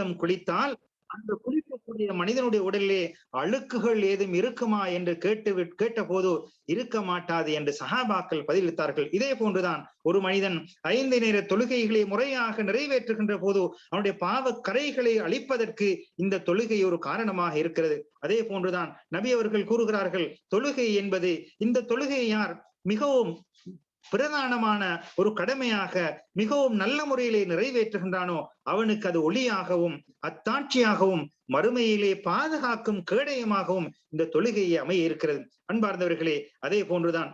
நிமித்தம் குளித்தால் அந்த குளிக்கக்கூடிய மனிதனுடைய உடலிலே அழுக்குகள் ஏதும் இருக்குமா என்று கேட்டு கேட்ட போது இருக்க மாட்டாது என்று சகாபாக்கள் பதிலளித்தார்கள். இதே போன்றுதான் ஒரு மனிதன் ஐந்து நேர தொழுகைகளை முறையாக நிறைவேற்றுகின்ற போது அவனுடைய பாவ கரைகளை அழிப்பதற்கு இந்த தொழுகை ஒரு காரணமாக இருக்கிறது. அதே போன்றுதான் நபி அவர்கள் கூறுகிறார்கள் தொழுகை என்பது இந்த தொழுகை யார் மிகவும் பிரதானமான ஒரு கடமையாக மிகவும் நல்ல முறையிலே நிறைவேற்றுகின்றானோ அவனுக்கு அது ஒளியாகவும் அத்தாட்சியாகவும் மறுமையிலே பாதுகாக்கும் கேடயமாகவும் இந்த தொழுகையை அமைய இருக்கிறது. அன்பார்ந்தவர்களே அதே போன்றுதான்.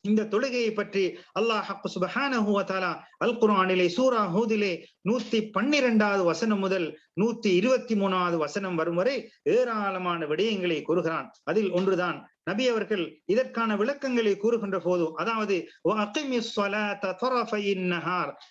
இந்த தொழுகையை பற்றி அல்லாஹ் சுபஹானஹு அல் குரானிலே சூரா ஹூதிலே நூத்தி பன்னிரெண்டாவது வசனம் முதல் நூத்தி இருபத்தி மூணாவது வசனம் வரும் வரை ஏராளமான விடயங்களை கூறுகிறான். அதில் ஒன்றுதான். நபி அவர்கள் இதற்கான விளக்கங்களை கூறுகின்ற போது அதாவது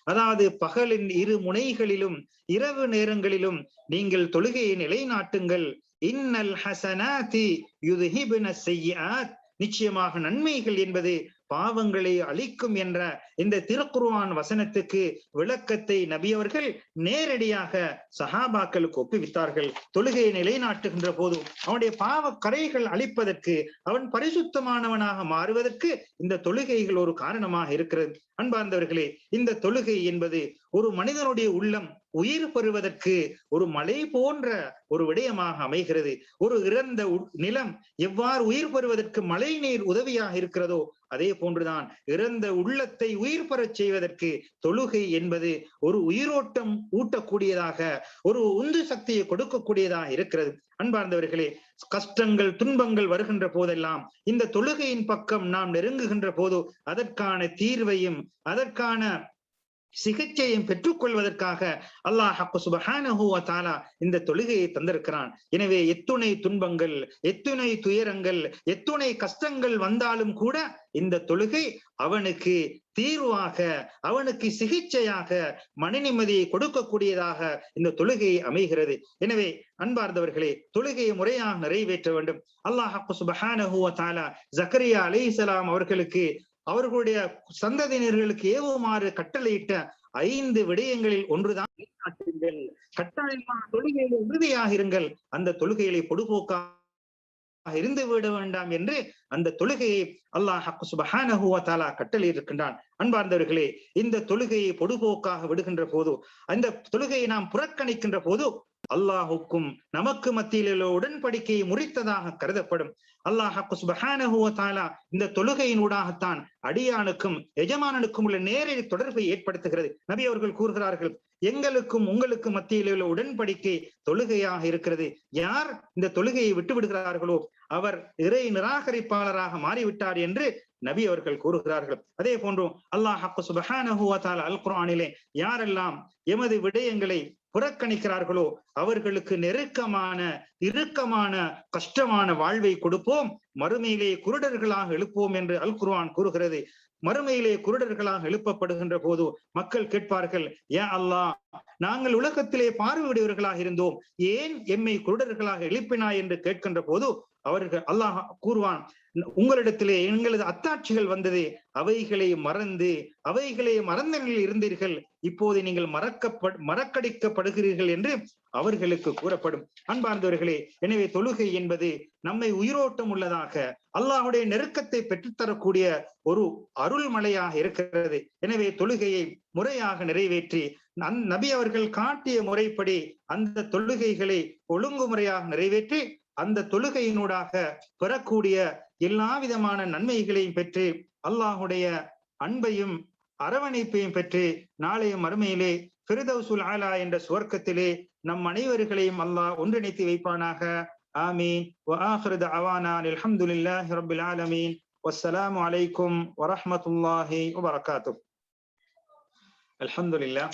அதாவது பகலின் இரு முனைகளிலும் இரவு நேரங்களிலும் நீங்கள் தொழுகையை நிலைநாட்டுங்கள். இன்னல் ஹசனாதி யுதுஹிபுன செய்யாத் நிச்சயமாக நன்மைகள் என்பது பாவங்களை அழிக்கும் என்ற இந்த திருக்குருவான் வசனத்துக்கு விளக்கத்தை நபியவர்கள் நேரடியாக சஹாபாக்களுக்கு ஒப்புவித்தார்கள் தொழுகையை நிலைநாட்டுகின்ற போதும் அவனுடைய பாவ கரைகள் அழிப்பதற்கு அவன் பரிசுத்தமானவனாக மாறுவதற்கு இந்த தொழுகைகள் ஒரு காரணமாக இருக்கிறது. அன்பார்ந்தவர்களே இந்த தொழுகை என்பது ஒரு மனிதனுடைய உள்ளம் உயிர் பெறுவதற்கு ஒரு மலை போன்ற ஒரு விடயமாக அமைகிறது. ஒரு இறந்த நிலம் எவ்வாறு உயிர் பெறுவதற்கு மழை நீர் உதவியாக இருக்கிறதோ அதே போன்றுதான் இறந்த உள்ளத்தை உயிர் பெறச் செய்வதற்கு தொழுகை என்பது ஒரு உயிரோட்டம் ஊட்டக்கூடியதாக ஒரு உந்து சக்தியை கொடுக்கக்கூடியதாக இருக்கிறது. அன்பார்ந்தவர்களே கஷ்டங்கள் துன்பங்கள் வருகின்ற போதெல்லாம் இந்த தொழுகையின் பக்கம் நாம் நெருங்குகின்ற போது அதற்கான தீர்வையும் அதற்கான சிகிச்சையும் பெற்றுக்கொள்வதற்காக அல்லாஹ் சுபஹானஹு தாலா இந்த தொழுகையை தந்திருக்கிறான். எனவே எத்துணை துன்பங்கள் எத்துணை துயரங்கள் எத்துணை கஷ்டங்கள் வந்தாலும் கூட இந்த தொழுகை அவனுக்கு தீர்வாக அவனுக்கு சிகிச்சையாக மன நிம்மதியை கொடுக்கக்கூடியதாக இந்த தொழுகை அமைகிறது. எனவே அன்பார்ந்தவர்களே தொழுகையை முறையாக நிறைவேற்ற வேண்டும். அல்லாஹ் சுபஹானஹு தாலா ஜக்கரியா அலைசலாம் அவர்களுக்கு அவர்களுடைய சந்ததியினர்களுக்கு ஏவுமாறு கட்டளையிட்ட ஐந்து விடயங்களில் ஒன்றுதான் கட்டாயமான தொழுகையில் உறுதியாக இருங்கள். அந்த தொழுகைகளை பொடுபோக்காக இருந்து விட வேண்டாம் என்று அந்த தொழுகையை அல்லாஹ் சுபஹானஹுவத்தாலா கட்டளை இருக்கின்றான் அன்பார்ந்தவர்களே இந்த தொழுகையை பொடுபோக்காக விடுகின்ற போது அந்த தொழுகையை நாம் புறக்கணிக்கின்ற போது அல்லாஹுக்கும் நமக்கு மத்தியில் உள்ள உடன்படிக்கையை முறித்ததாக கருதப்படும். அல்லாஹ் சுபஹானஹுவத்தாலா இந்த தொழுகையினூடாகத்தான் அடியானுக்கும் எஜமானனுக்கும் உள்ள நேரடி தொடர்பை ஏற்படுத்துகிறது. நபி அவர்கள் கூறுகிறார்கள் எங்களுக்கும் உங்களுக்கும் மத்தியில் உள்ள உடன்படிக்கை தொழுகையாக இருக்கிறது. யார் இந்த தொழுகையை விட்டு விடுகிறார்களோ அவர் இறை நிராகரிப்பாளராக மாறிவிட்டார் என்று நபி அவர்கள் கூறுகிறார்கள். அதே போன்றும் அல்லாஹ் சுபஹானஹுவத்தாலா அல் குரானிலே யாரெல்லாம் எமது விடயங்களை புறக்கணிக்கிறார்களோ அவர்களுக்கு நெருக்கமான இறுக்கமான கஷ்டமான வாழ்வை கொடுப்போம். மறுமையிலே குருடர்களாக எழுப்போம் என்று அல் குர்வான் கூறுகிறது. மறுமையிலே குருடர்களாக எழுப்பப்படுகின்ற போது மக்கள் கேட்பார்கள் ஏன் அல்லாஹ் நாங்கள் உலகத்திலே பார்வையுடையவர்களாக இருந்தோம். ஏன் எம்மை குருடர்களாக எழுப்பினாய்? என்று கேட்கின்ற போது அவர்கள் அல்லாஹ் கூறுவான் உங்களிடத்திலே எங்களது அத்தாட்சிகள் வந்தது அவைகளை மறந்து அவைகளை மறந்த நிலையில் இருந்தீர்கள் இப்போது நீங்கள் மறக்கப்ப மறக்கடிக்கப்படுகிறீர்கள் என்று அவர்களுக்கு கூறப்படும். அன்பார்ந்தவர்களே எனவே தொழுகை என்பது நம்மை உயிரோட்டம் உள்ளதாக அல்லாஹுடைய நெருக்கத்தை பெற்றுத்தரக்கூடிய ஒரு அருள்மலையாக இருக்கிறது. எனவே தொழுகையை முறையாக நிறைவேற்றி நபி அவர்கள் காட்டிய முறைப்படி அந்த தொழுகைகளை ஒழுங்குமுறையாக நிறைவேற்றி அந்த தொழுகையினூடாக பெறக்கூடிய எல்லா விதமான நன்மைகளையும் பெற்று அல்லாஹுடைய அன்பையும் அரவணைப்பையும் பெற்று நாளைய மறுமையிலே பிரதவுசுல் ஆலா என்ற சுவர்க்கத்திலே நம் அனைவர்களையும் அல்லாஹ் ஒன்றிணைத்து வைப்பானாக. ஆமீன். அல்ஹம்துலில்லாஹி ரபில் ஆலமீன். வசலாம் அலைக்கும் வரஹமத்துல்லாஹி வபரகாத்து அல்ஹம்துலில்லா